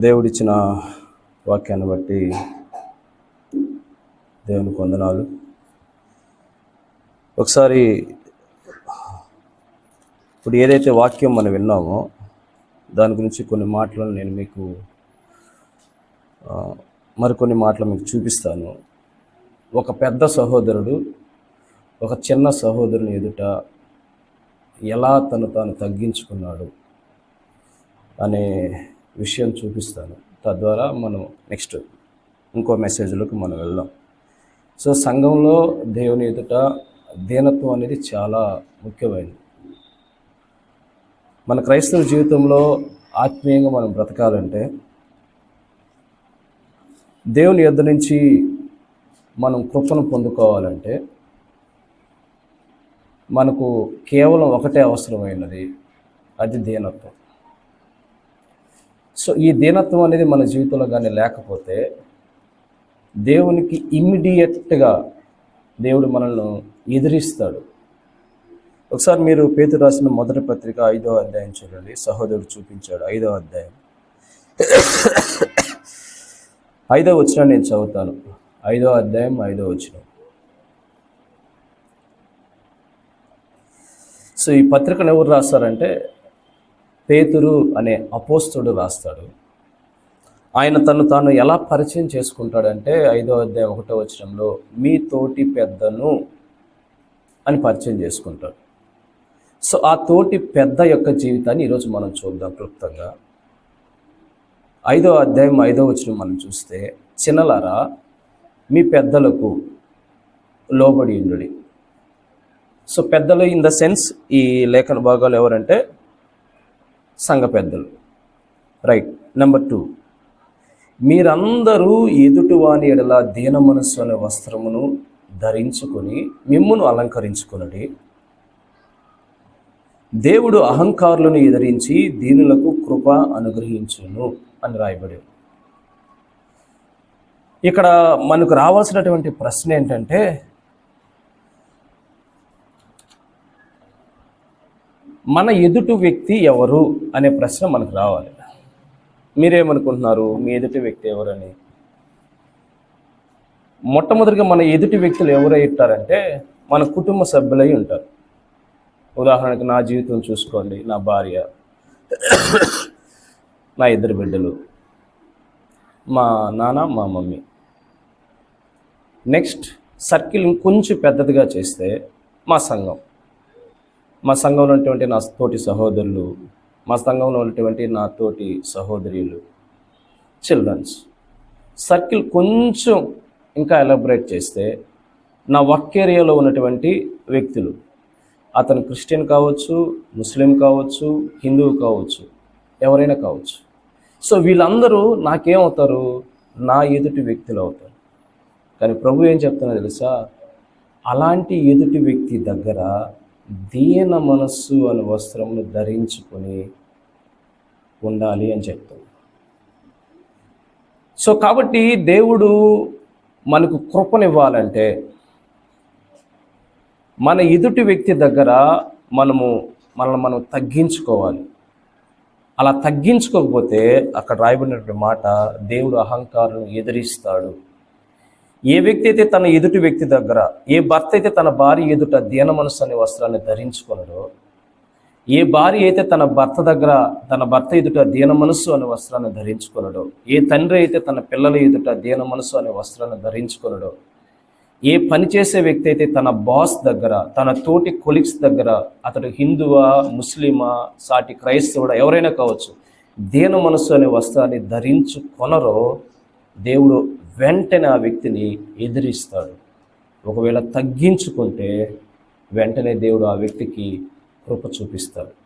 దేవుడిచ్చిన వాక్యాన్ని బట్టి దేవుని వందనాలు. ఒకసారి ఇప్పుడు ఏదైతే వాక్యం మనం విన్నామో దాని గురించి కొన్ని మాటలను నేను మీకు మరికొన్ని మాటలు మీకు చూపిస్తాను. ఒక పెద్ద సహోదరుడు ఒక చిన్న సహోదరుని ఎదుట ఎలా తను తాను తగ్గించుకున్నాడు అనే విషయం చూపిస్తాను. తద్వారా మనం నెక్స్ట్ ఇంకో మెసేజ్లోకి మనం వెళ్దాం. సో సంఘంలో దేవుని ఎదుట దీనత్వం అనేది చాలా ముఖ్యమైనది. మన క్రైస్తవ జీవితంలో ఆత్మీయంగా మనం బ్రతకాలంటే దేవుని యొద్ద నుంచి మనం కృపను పొందుకోవాలంటే మనకు కేవలం ఒకటే అవసరమైనది అది దీనత్వం. సో ఈ దీనత్వం అనేది మన జీవితంలో కానీ లేకపోతే దేవునికి ఇమ్మీడియట్గా దేవుడు మనల్ని ఎదిరిస్తాడు. ఒకసారి మీరు పేతు రాసిన మొదటి పత్రిక ఐదో అధ్యాయం చూడండి. సహోదరుడు చూపించాడు ఐదో అధ్యాయం. ఐదో వచ్చిన నేను చదువుతాను. ఐదో అధ్యాయం ఐదో వచ్చిన సో ఈ పత్రికను ఎవరు రాస్తారంటే పేతురు అనే అపోస్తుడు రాస్తాడు. ఆయన తను తాను ఎలా పరిచయం చేసుకుంటాడంటే ఐదో అధ్యాయం ఒకటో వచనంలో మీ తోటి పెద్దను అని పరిచయం చేసుకుంటాడు. సో ఆ తోటి పెద్ద యొక్క జీవితాన్ని ఈరోజు మనం చూద్దాం క్లుప్తంగా. ఐదో అధ్యాయం ఐదో వచనం మనం చూస్తే చిన్నలారా మీ పెద్దలకు లోబడి ఉండుడి. సో పెద్దలు ఇన్ ద సెన్స్ ఈ లేఖన భాగాలు ఎవరంటే సంఘ పెద్దలు. రైట్ నెంబర్ టూ మీరందరూ ఎదుటివాని ఎడల దీన మనస్సు అనే వస్త్రమును ధరించుకొని మిమ్మును అలంకరించుకునడి. దేవుడు అహంకారులను ఎదిరించి దీనులకు కృప అనుగ్రహించును అని రాయబడి. ఇక్కడ మనకు రావాల్సినటువంటి ప్రశ్న ఏంటంటే మన ఎదుటి వ్యక్తి ఎవరు అనే ప్రశ్న మనకు రావాలి. మీరేమనుకుంటున్నారు? మీ ఎదుటి వ్యక్తి ఎవరని? మొట్టమొదటిగా మన ఎదుటి వ్యక్తులు ఎవరై ఉంటారంటే మన కుటుంబ సభ్యులై ఉంటారు. ఉదాహరణకు నా జీవితం చూసుకోండి. నా భార్య నా ఇద్దరు బిడ్డలు మా నాన్న మా మమ్మీ. నెక్స్ట్ సర్కిల్ కొంచెం పెద్దదిగా చేస్తే మా సంఘం. మా సంఘంలో ఉన్నటువంటి నా తోటి సహోదరులు మా సంఘంలో ఉన్నటువంటి నా తోటి సహోదరులు చిల్డ్రన్స్ సర్కిల్ కొంచెం ఇంకా ఎలబరేట్ చేస్తే నా వర్క్ ఏరియాలో ఉన్నటువంటి వ్యక్తులు అతను క్రిస్టియన్ కావచ్చు ముస్లిం కావచ్చు హిందువు కావచ్చు ఎవరైనా కావచ్చు. సో వీళ్ళందరూ నాకేమవుతారు? నా ఎదుటి వ్యక్తులు అవుతారు. కానీ ప్రభు ఏం చెప్తున్నా తెలుసా? అలాంటి ఎదుటి వ్యక్తి దగ్గర దీన మనస్సు అనే వస్త్రమును ధరించుకొని ఉండాలి అని చెప్తాడు సో కాబట్టి దేవుడు మనకు కృపనివ్వాలంటే మన ఎదుటి వ్యక్తి దగ్గర మనము మనల్ని మనం తగ్గించుకోవాలి. అలా తగ్గించుకోకపోతే అక్కడ రాయబడినటువంటి మాట దేవుడు అహంకారం ఎదిరిస్తాడు. ఏ వ్యక్తి అయితే తన ఎదుటి వ్యక్తి దగ్గర ఏ భర్త అయితే తన భార్య ఎదుట దీన మనస్సు అనే వస్త్రాన్ని ధరించుకున్నాడో ఏ భార్య అయితే తన భర్త దగ్గర తన భర్త ఎదుట దీన మనసు అనే వస్త్రాన్ని ధరించుకున్నాడో ఏ తండ్రి అయితే తన పిల్లల ఎదుట దీన మనస్సు అనే వస్త్రాన్ని ధరించుకున్నాడో ఏ పని చేసే వ్యక్తి అయితే తన బాస్ దగ్గర తన తోటి కొలీగ్స్ దగ్గర అతడు హిందువా ముస్లిమా సాటి క్రైస్తవుడా ఎవరైనా కావచ్చు దీన మనస్సు అనే వస్త్రాన్ని ధరించుకొనరో దేవుడు వెంటనే ఆ వ్యక్తిని ఎదిరిస్తాడు. ఒకవేళ తగ్గించుకుంటే వెంటనే దేవుడు ఆ వ్యక్తికి కృప చూపిస్తాడు.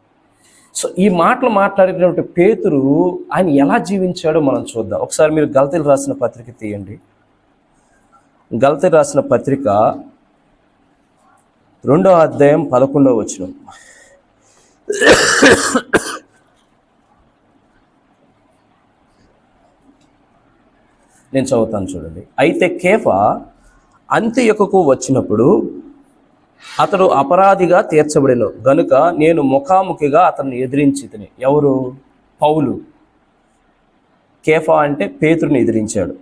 సో ఈ మాటలు మాట్లాడేటటువంటి పేతురు ఆయన ఎలా జీవించాడో మనం చూద్దాం. ఒకసారి మీరు గలతలు రాసిన పత్రిక తీయండి. గలతలు రాసిన పత్రిక రెండో అధ్యాయం పదకొండవ వచనం. నేను చదువుతాను చూడండి. అయితే కేఫా అంత్యకుకు వచ్చినప్పుడు అతడు అపరాధిగా తీర్చబడిను. గనుక నేను ముఖాముఖిగా అతన్ని ఎదిరించి తిని. ఎవరు? పౌలు. కేఫా అంటే పేతురుని ఎదిరించాడు.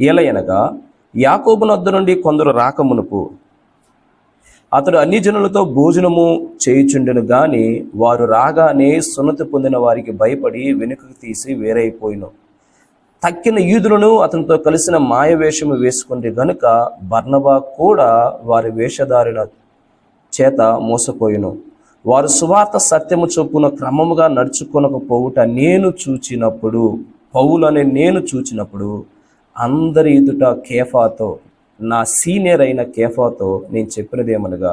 ఎలయనగా యాకోబునొద్ద నుండి కొందరు రాకమునుపు అతడు అన్ని జనులతో భోజనము చేయుచుండెను గాని వారు రాగానే సున్నతి పొందిన వారికి భయపడి వెనుకకు తీసి వేరైపోయిను. తక్కిన యూదులను అతనితో కలిసిన మాయ వేషము వేసుకుంటే గనుక బర్ణబా కూడా వారి వేషధారుల చేత మోసపోయిను. వారు సువార్త సత్యము చొప్పున క్రమముగా నడుచుకొనకపోవుట నేను చూచినప్పుడు పౌలు అనే నేను చూచినప్పుడు అందరి ఎదుట కేఫాతో నా సీనియర్ అయిన కేఫాతో నేను చెప్పినదేమనగా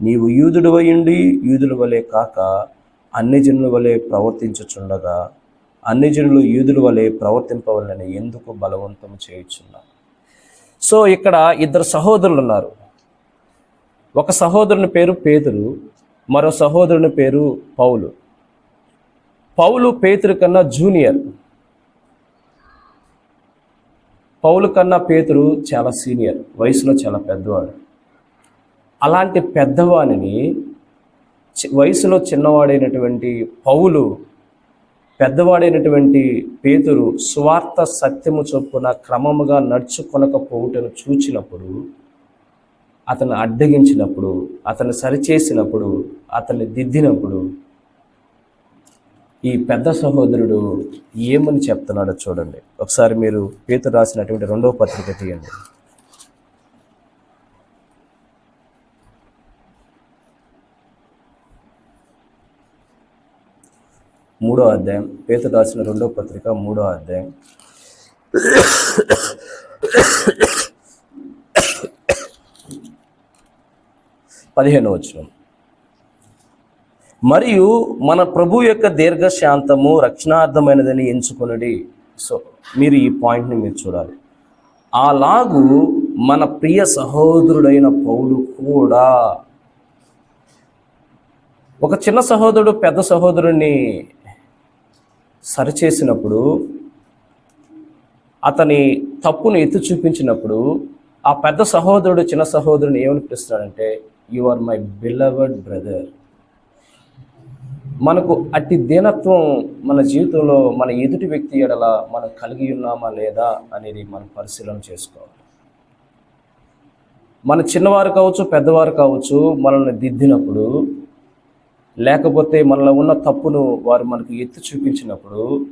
నీవు యూదుడు అయ్యుండి యూదుల వలె కాక అన్ని జనుల వలె ప్రవర్తించుచుండగా అన్ని జనులు యూదుల వలె ప్రవర్తింపవలని ఎందుకు బలవంతం చేయుచున్నా సో ఇక్కడ ఇద్దరు సహోదరులు ఉన్నారు. ఒక సహోదరుని పేరు పేతురు మరో సహోదరుని పేరు పౌలు. పౌలు పేతురు కన్నా జూనియర్. పౌలు కన్నా పేతురు చాలా సీనియర్ వయసులో చాలా పెద్దవాడు. అలాంటి పెద్దవాణిని వయసులో చిన్నవాడైనటువంటి పౌలు పెద్దవాడైనటువంటి పేతురు స్వార్థ సత్యము చొప్పున క్రమముగా నడుచుకొనకపోవుటను చూచినప్పుడు అతను అడ్డగించినప్పుడు అతను సరిచేసినప్పుడు అతన్ని దిద్దినప్పుడు ఈ పెద్ద సహోదరుడు ఏమని చెప్తున్నాడో చూడండి. ఒకసారి మీరు పేతురు రాసినటువంటి రెండవ పత్రిక తీయండి. మూడో అధ్యాయం పేతురు రాసిన రెండో పత్రిక మూడో అధ్యాయం. పదిహేను వచ్చిన మరియు మన ప్రభు యొక్క దీర్ఘశాంతము రక్షణార్థమైనదని ఎంచుకున్నది సో మీరు ఈ పాయింట్ని మీరు చూడాలి. అలాగూ మన ప్రియ సహోదరుడైన పౌలు కూడా ఒక చిన్న సహోదరుడు పెద్ద సహోదరుడిని సరిచేసినప్పుడు అతని తప్పును ఎత్తి చూపించినప్పుడు ఆ పెద్ద సహోదరుడు చిన్న సహోదరుని ఏమని పిలుస్తాడంటే you are my beloved brother మనకు అట్టి దీనత్వం మన జీవితంలో మన ఎదుటి వ్యక్తి ఎడల మనం కలిగి ఉన్నామా లేదా అనేది మనం పరిశీలన చేసుకోవాలి. మన చిన్నవారు కావచ్చు పెద్దవారు కావచ్చు మనల్ని దిద్దినప్పుడు లేకపోతే మనలో ఉన్న తప్పును వారు మనకు ఎత్తి చూపించినప్పుడు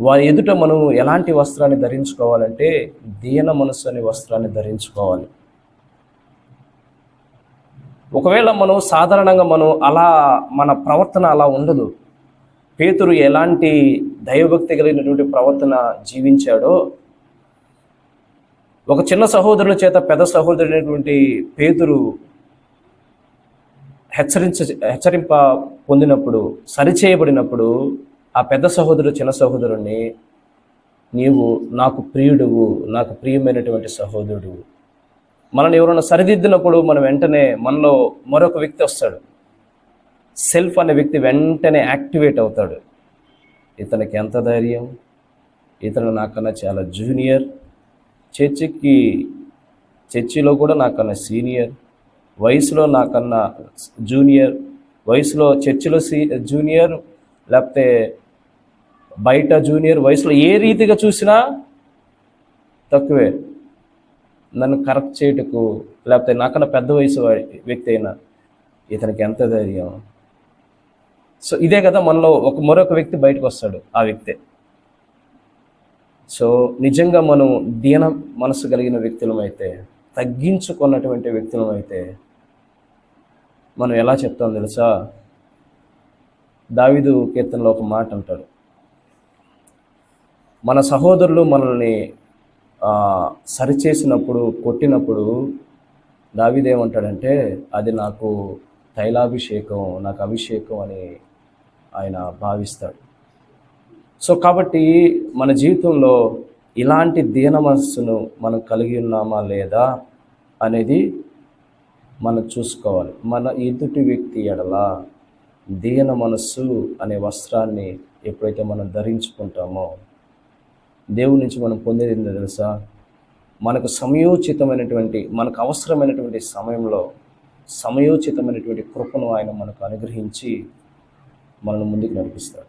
వారి ఎదుట మనం ఎలాంటి వస్త్రాన్ని ధరించుకోవాలంటే దీన మనస్సు అనే వస్త్రాన్ని ధరించుకోవాలి. ఒకవేళ మనం సాధారణంగా మనం అలా మన ప్రవర్తన అలా ఉండదు. పేతురు ఎలాంటి దైవభక్తి కలిగినటువంటి ప్రవర్తన జీవించాడో ఒక చిన్న సహోదరుల చేత పెద్ద సహోదరుడైనటువంటి పేతురు హెచ్చరించ హెచ్చరింప పొందినప్పుడు సరిచేయబడినప్పుడు ఆ పెద్ద సహోదరుడు చిన్న సహోదరుణ్ణి నీవు నాకు ప్రియుడువు నాకు ప్రియమైనటువంటి సహోదరుడు. మనల్ని ఎవరైనా సరిదిద్దినప్పుడు మనం వెంటనే మనలో మరొక వ్యక్తి వస్తాడు. సెల్ఫ్ అనే వ్యక్తి వెంటనే యాక్టివేట్ అవుతాడు. ఇతనికి ఎంత ధైర్యం? ఇతను నాకన్నా చాలా జూనియర్. చర్చికి చర్చిలో కూడా నాకన్నా సీనియర్. వయసులో నాకన్నా జూనియర్ వయసులో చర్చిలో సీ జూనియర్ లేకపోతే బయట జూనియర్ వయసులో ఏ రీతిగా చూసినా తక్కువే. నన్ను కరెక్ట్ చేయటకు లేకపోతే నాకన్నా పెద్ద వయసు వ్యక్తి అయినా ఇతనికి ఎంత ధైర్యం. సో ఇదే కదా మనలో ఒక మరొక వ్యక్తి బయటకు వస్తాడు ఆ వ్యక్తే. సో నిజంగా మనం దీన మనసు కలిగిన వ్యక్తులమైతే తగ్గించుకున్నటువంటి వ్యక్తులమైతే మనం ఎలా చెప్తాం తెలుసా? దావిదు కీర్తనలో ఒక మాట అంటాడు. మన సహోదరులు మనల్ని సరిచేసినప్పుడు కొట్టినప్పుడు దావిదేమంటాడంటే అది నాకు తైలాభిషేకం నాకు అభిషేకం అని ఆయన భావిస్తాడు. సో కాబట్టి మన జీవితంలో ఇలాంటి దీన మనస్సును మనం కలిగి ఉన్నామా లేదా అనేది మనం చూసుకోవాలి. మన ఎదుటి వ్యక్తి ఎడల దీన మనస్సు అనే వస్త్రాన్ని ఎప్పుడైతే మనం ధరించుకుంటామో దేవుడి నుంచి మనం పొందేది ఏంటో తెలుసా? మనకు సమయోచితమైనటువంటి మనకు అవసరమైనటువంటి సమయంలో సమయోచితమైనటువంటి కృపను ఆయన మనకు అనుగ్రహించి మనల్ని ముందుకు నడిపిస్తాడు.